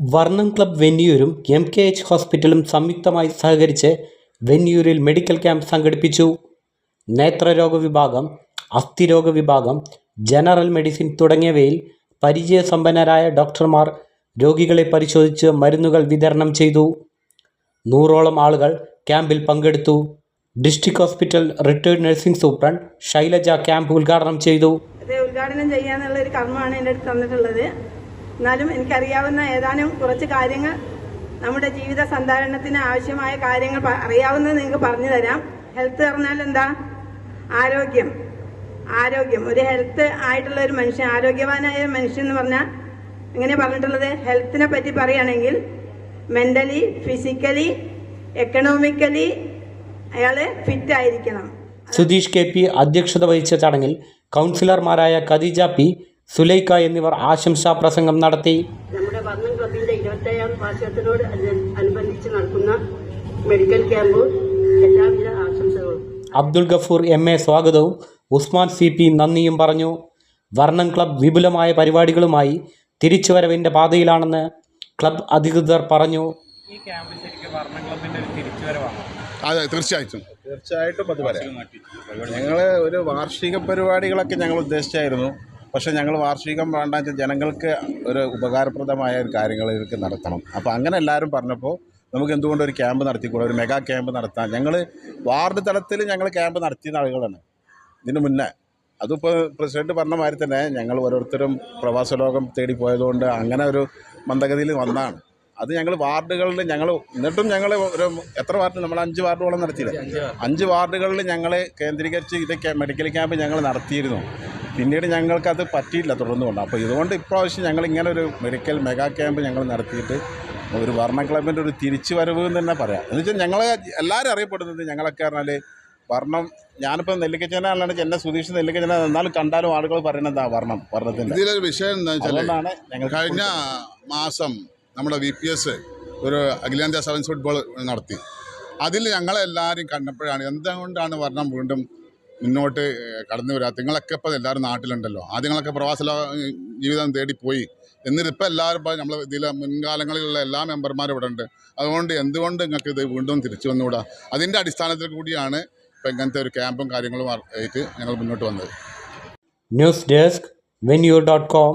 വർണം club വെന്നിയൂരും M K H ഹോസ്പിറ്റലും സംയുക്തമായി സഹകരിച്ച് വെന്നിയൂരിൽ മെഡിക്കൽ ക്യാമ്പ് സംഘടിപ്പിച്ചു. നേത്രരോഗ വിഭാഗം അസ്ഥിരോഗ വിഭാഗം ജനറൽ മെഡിസിൻ തുടങ്ങിയവയിൽ പരിചയസമ്പന്നരായ ഡോക്ടർമാർ രോഗികളെ പരിശോധിച്ച് മരുന്നുകൾ വിതരണം ചെയ്തു. നൂറോളം ആളുകൾ ക്യാമ്പിൽ പങ്കെടുത്തു. District hospital retired nursing superintendent Shailaja camp ഉദ്ഘാടനം ചെയ്തു. ഉദ്ഘാടനം ചെയ്യാന്നുള്ള ഒരു കർമ്മമാണ് എന്റെ അടുത്ത് തന്നിട്ടുള്ളത്. എന്നാലും എനിക്കറിയാവുന്ന ഏതാനും കുറച്ച് കാര്യങ്ങൾ നമ്മുടെ ജീവിത സന്ധാരണത്തിന് ആവശ്യമായ കാര്യങ്ങൾ അറിയാവുന്നത് നിങ്ങൾക്ക് പറഞ്ഞു തരാം. ഹെൽത്ത് പറഞ്ഞാൽ എന്താ? ആരോഗ്യം. ആരോഗ്യം. ഒരു ഹെൽത്ത് ആയിട്ടുള്ള ഒരു മനുഷ്യൻ ആരോഗ്യവാനായ മനുഷ്യൻ എന്ന് പറഞ്ഞാൽ എങ്ങനെ പറഞ്ഞിട്ടുള്ളത്? ഹെൽത്തിനെ പറ്റി പറയുകയാണെങ്കിൽ മെന്റലി ഫിസിക്കലി എക്കണോമിക്കലി അയാൾ ഫിറ്റ് ആയിരിക്കണം. സുധീഷ് കെ പി അധ്യക്ഷത വഹിച്ച ചടങ്ങിൽ കൗൺസിലർമാരായ ഖദീജ പി സുലൈക്ക എന്നിവർ ആശംസാ പ്രസംഗം നടത്തി. നമ്മുടെ വർണം ക്ലബിന്റെ ഇരുപത്തേഴാം വാർഷികത്തിനോട് അനുബന്ധിച്ച് നടക്കുന്ന മെഡിക്കൽ ക്യാമ്പ് എല്ലാവിധ ആശംസകളും. അബ്ദുൾ ഗഫൂർ എം എ സ്വാഗതവും. ഉസ്മാൻ സി പി നന്ദിയും പറഞ്ഞു. വർണം ക്ലബ് വിപുലമായ പരിപാടികളുമായി തിരിച്ചുവരവിന്റെ പാതയിലാണെന്ന് ക്ലബ് അധികൃതർ പറഞ്ഞു. ഈ ക്യാമ്പ് ശരിക്കും വർണം ഒരു തിരിച്ചുവരവാണ്. അതെ തീർച്ചയായിട്ടും. തീർച്ചയായിട്ടും അത് പറയാം ഞങ്ങൾ ഒരു വാർഷിക പരിപാടികളൊക്കെ ഞങ്ങൾ ഉദ്ദേശിച്ചായിരുന്നു. പക്ഷേ ഞങ്ങൾ വാർഷികം വേണ്ട ജനങ്ങൾക്ക് ഒരു ഉപകാരപ്രദമായ ഒരു കാര്യങ്ങൾ ഇവർക്ക് നടത്തണം. അപ്പോൾ അങ്ങനെ എല്ലാവരും പറഞ്ഞപ്പോൾ നമുക്ക് എന്തുകൊണ്ട് ഒരു ക്യാമ്പ് നടത്തിക്കൂടാ? ഒരു മെഗാ ക്യാമ്പ് നടത്താം ഞങ്ങൾ വാർഡ് തലത്തിൽ ഞങ്ങൾ ക്യാമ്പ് നടത്തിയ ആളുകളാണ്. ഇതിന് മുന്നേ. അതിപ്പോൾ പ്രസിഡന്റ് പറഞ്ഞ മാതിരി തന്നെ ഞങ്ങൾ ഓരോരുത്തരും പ്രവാസ ലോകം തേടി പോയതുകൊണ്ട് അങ്ങനെ ഒരു മന്ദഗതിയിൽ വന്നതാണ് അത് ഞങ്ങൾ വാർഡുകളിൽ ഞങ്ങൾ എന്നിട്ടും ഞങ്ങൾ ഒരു എത്ര വാർഡ്? നമ്മൾ അഞ്ച് വാർഡുകളും നടത്തിയില്ല. അഞ്ച് വാർഡുകളിൽ ഞങ്ങൾ കേന്ദ്രീകരിച്ച് ഇത് മെഡിക്കൽ ക്യാമ്പ് ഞങ്ങൾ നടത്തിയിരുന്നു. പിന്നീട് ഞങ്ങൾക്കത് പറ്റിയില്ല തുടർന്ന് കൊണ്ട്. അപ്പോൾ ഇതുകൊണ്ട് ഇപ്രാവശ്യം ഞങ്ങൾ ഇങ്ങനെ ഒരു മെഡിക്കൽ മെഗാ ക്യാമ്പ് ഞങ്ങൾ നടത്തിയിട്ട് ഒരു വർണ ക്ലബിന്റെ ഒരു തിരിച്ചു വരവ് എന്ന് തന്നെ പറയാം. എന്ന് വെച്ചാൽ ഞങ്ങൾ എല്ലാവരും അറിയപ്പെടുന്നത് ഞങ്ങളൊക്കെ പറഞ്ഞാൽ വർണം ഞാനിപ്പോൾ നെല്ലിക്കച്ചന അല്ലാണ്ട് എന്നെ സുധീഷ് നെല്ലിക്കച്ചന എന്നാലും കണ്ടാലും ആളുകൾ പറയുന്നത് എന്താ വർണം വർണത്തിന്റെ. ഇതിലൊരു വിഷയം എന്താ വെച്ചാൽ ഞങ്ങൾ കഴിഞ്ഞ മാസം നമ്മുടെ വി പി എസ് ഒരു അഖിലേന്ത്യാ സെവൻസ് ഫുട്ബോൾ നടത്തി. അതിൽ ഞങ്ങളെല്ലാവരും കണ്ടപ്പോഴാണ് എന്തുകൊണ്ടാണ് വർണം വീണ്ടും മുന്നോട്ട് കടന്നു വരാത്ത നിങ്ങളൊക്കെ ഇപ്പോൾ എല്ലാവരും നാട്ടിലുണ്ടല്ലോ. ആദ്യങ്ങളൊക്കെ പ്രവാസ ജീവിതം തേടിപ്പോയി പോയി. എന്നിട്ട് ഇപ്പം എല്ലാവരും ഇപ്പോൾ നമ്മൾ ഇതിലെ മുൻകാലങ്ങളിലുള്ള എല്ലാ മെമ്പർമാരും ഇവിടെ ഉണ്ട്. അതുകൊണ്ട് എന്തുകൊണ്ട് നിങ്ങൾക്ക് ഇത് വീണ്ടും തിരിച്ചു വന്നുകൂടാ? അതിന്റെ അടിസ്ഥാനത്തിൽ കൂടിയാണ് ഇപ്പം ഇങ്ങനത്തെ ഒരു ക്യാമ്പും കാര്യങ്ങളും ആയിട്ട് ഞങ്ങൾ മുന്നോട്ട് വന്നത്. News desk Venniyoor dot com